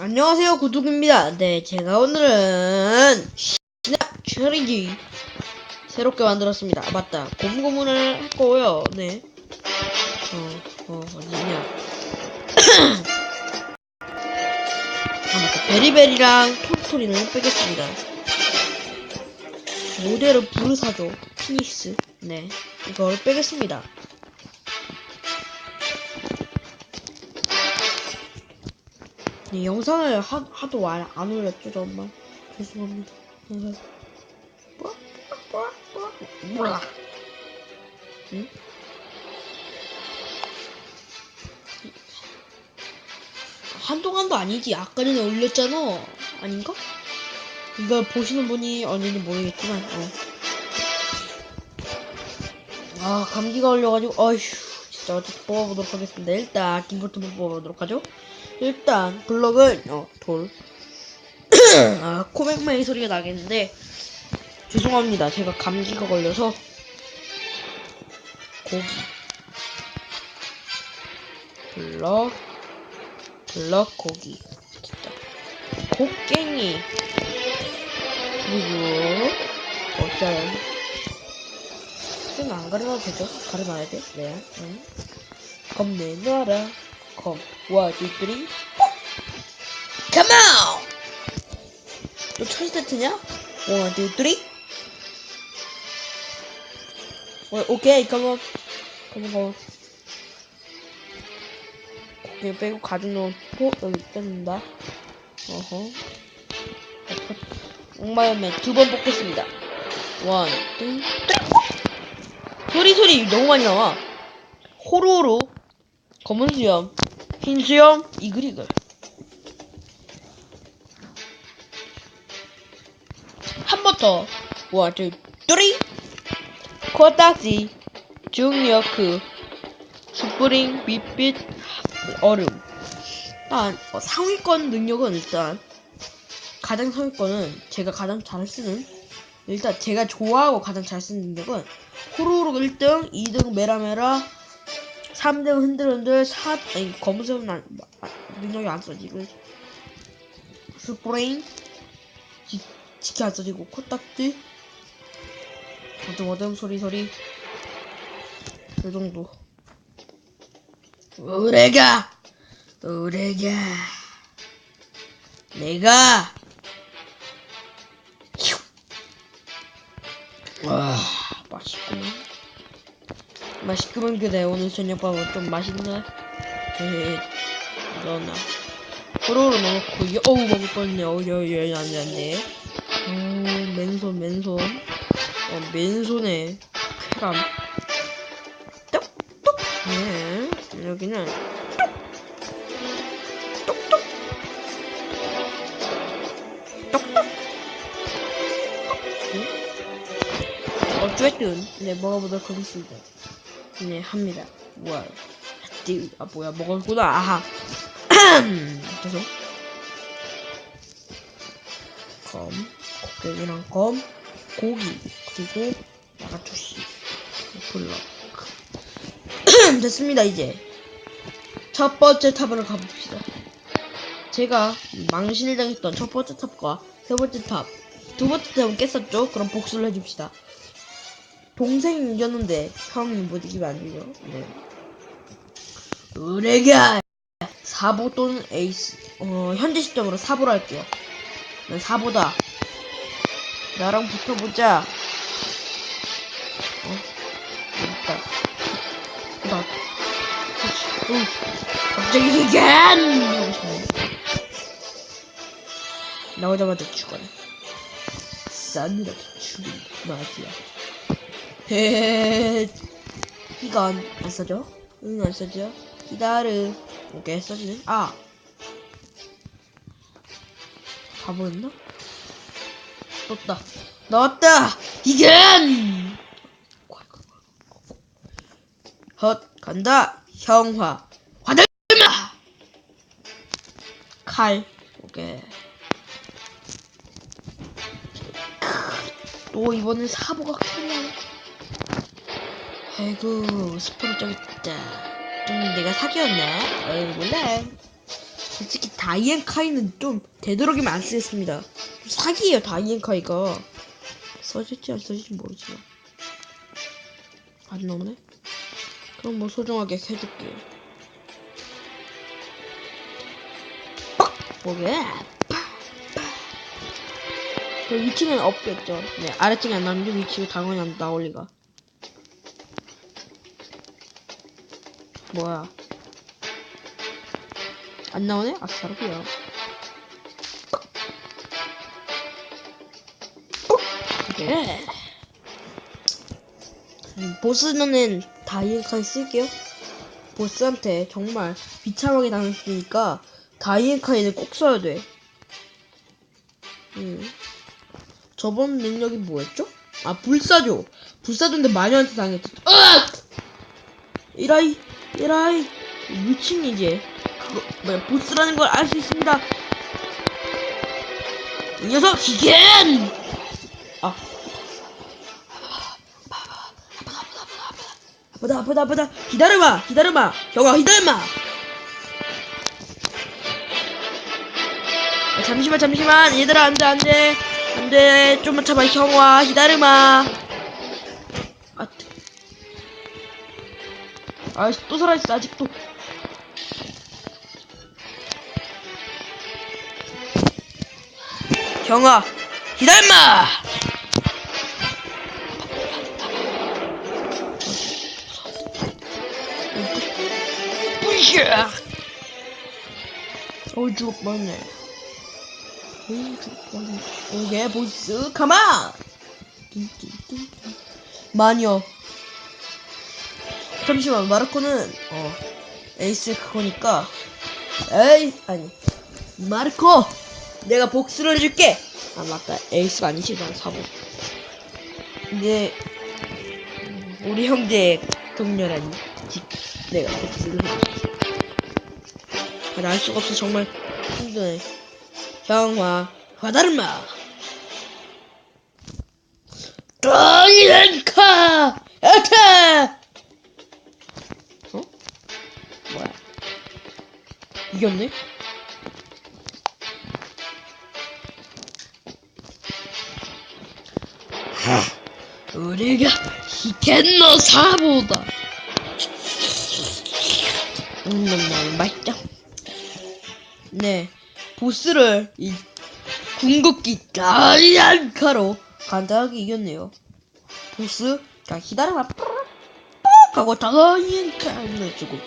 안녕하세요 구독입니다. 네 제가 오늘은 스냅 챌린지 새롭게 만들었습니다. 아, 맞다. 고문고문을 할 거고요. 네. 어, 어, 어디냐 아 맞다. 베리베리랑 톨토리는 빼겠습니다. 모델은 부르사조 피니스. 네 이걸 빼겠습니다 네, 영상을 하, 하도 안, 안 올렸죠, 정말. 죄송합니다. 네. 뭐? 뭐? 뭐? 몰라. 응? 한동안도 아니지. 아까 전에 올렸잖아. 아닌가? 이걸 보시는 분이 어딘지 모르겠지만, 어. 아, 감기가 걸려가지고, 어휴, 진짜 어떻게 뽑아보도록 하겠습니다. 일단, 김포트만 뽑아보도록 하죠. 일단 블럭은 어, 돌. 아, 코맹맹이 소리가 나겠는데 죄송합니다. 제가 감기가 걸려서 고기 블럭 블럭 고기 진짜 곡괭이 그리고 어짜요? 이건 안 가려놔도 되죠? 가려놔야 돼? 네. 응. 검 내놔라. 검. 원, 투, 쓰리. Come on! 너? 원, 투, 쓰리. 어, 오케이, come on. come on, come on. 고개 빼고 가죽 넣고 여기 뺀다. 어허. 옥마연맨 두번 뽑겠습니다. 원, 투, 쓰리. 소리 소리 너무 많이 나와. 호로로 검은 수염, 흰 수염, 이글이글. 한 번 더. 원, 투, 쓰리. 코딱지, 중요크, 스프링, 빛빛, 얼음. 일단 어, 상위권 능력은 일단 가장 상위권은 제가 가장 잘 쓰는 일단 제가 좋아하고 가장 잘 쓰는 능력은 호로록 1등, 2등 메라메라, 3등 흔들흔들, 4, 아니, 검은색은 안, 아, 능력이 안 써지고, 스프레인, 지, 지키 안 써지고, 코딱지, 어둠어둠, 소리소리, 그 정도. 우레가! 우레가! 내가! 휴! 와. 맛있구만 그래 오늘 저녁밥은 좀 맛있나? 에헤 너나. 호로로 넣고 여, 어우 먹을 뻔했네 어여여 안돼 안돼. 오 맨손 맨손. 어 맨손에 쾌감. 똑똑. 네 여기는 똑똑 똑똑 응? 어쨌든 네 먹어보도록 하겠습니다 네, 합니다. 와, 띠, 아, 뭐야, 먹었구나. 아하. 죄송. 검, 곡괭이랑 검, 고기, 그리고 야가투시, 블럭. 됐습니다, 이제. 첫 번째 탑으로 가봅시다. 제가 망신당했던 첫 번째 탑과 세 번째 탑, 두 번째 탑은 깼었죠? 그럼 복수를 해줍시다. 동생이 이겼는데 형이 못 이기면 안 되죠. 네. 의뢰가 4보 또는 에이스. 어, 현재 시점으로 4보로 할게요. 난 4보다. 나랑 붙어보자. 어? 있다. 나. 응. 갑자기 이겐! 하고 싶네. 나오자마자 죽어라. 싼이라도 죽인 맞이야. 헤헤 이거 안, 안 써져? 응, 안 써져. 기다려. 오케이, 써지네. 아! 가버렸나? 떴다. 나왔다! 이겐! 헛, 간다! 형화. 화들마! 칼. 오케이. 또 이번엔 사보가 큰일 아이고 스폰 좀 있다 좀 내가 사귀었나? 어이 몰라 솔직히 다이앤카이는 좀 되도록이면 안 쓰겠습니다. 좀 사기예요 다이앤카이가. 써질지 안 써질지 모르지만. 안 나오네? 그럼 뭐 소중하게 해줄게요. 빡! 뭐게? 그 위치는 없겠죠. 네, 아래쪽에 안 나오는데 위치가 당연히 안 나올 리가. 뭐야? 안 나오네? 아싸르비야. 예. 음, 보스는 다이앤카이 쓸게요. 보스한테 정말 비참하게 당했으니까 다이앤카이는 꼭 써야 돼. 음. 저번 능력이 뭐였죠? 아 불사조. 불사조인데 마녀한테 당했지. 으악! 이라이 이라이 미친 이제. 그거 뭐야 보스라는 걸 알 수 있습니다. 이 녀석 기겐! 아. 아프다 아프다 아프다 기다려봐 기다려봐. 형아 기다려봐. 아, 잠시만 잠시만. 얘들아 안돼 안돼. 안돼. 좀만 참아 형아. 기다려봐 아이씨 또 살아있어 아직도. 형아 기다려봐 뿌샤 어 어이 죽을 뻔했네. 오예 보스? 가마 마녀 잠시만 마르코는 어 에이스 그거니까 에이 아니 마르코! 내가 복수를 해줄게! 아 맞다. 에이스가 아니지 난 사보 근데 음, 우리 형제 동료라니. 직 내가 복수를 해줄게. 아, 날 수가 없어. 정말 힘드네. 형화 화다르마! 드라이렌카! 야타 이겼네? 우리가 히켄노 사보다. 맛있다 네 보스를 이 궁극기 다이안카로 간단하게 이겼네요. 보스 자 기다려봐. 빡 하고 다이안카 해주고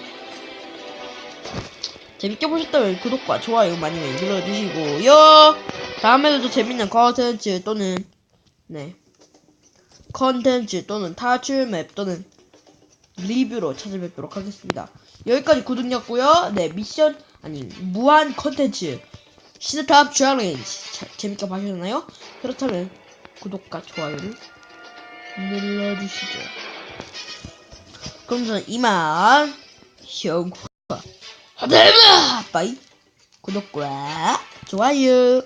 재밌게 보셨다면 구독과 좋아요 많이 눌러주시고요 다음에도 또 재밌는 컨텐츠 또는 네 컨텐츠 또는 타출 맵 또는 리뷰로 찾아뵙도록 하겠습니다. 여기까지 구독이었고요. 네 미션 아니 무한 컨텐츠 시드탑 챌린지 자, 재밌게 봐주셨나요? 그렇다면 구독과 좋아요를 눌러주시죠. 그럼 저는 이만 형과 하대마 빠이. 구독과 좋아요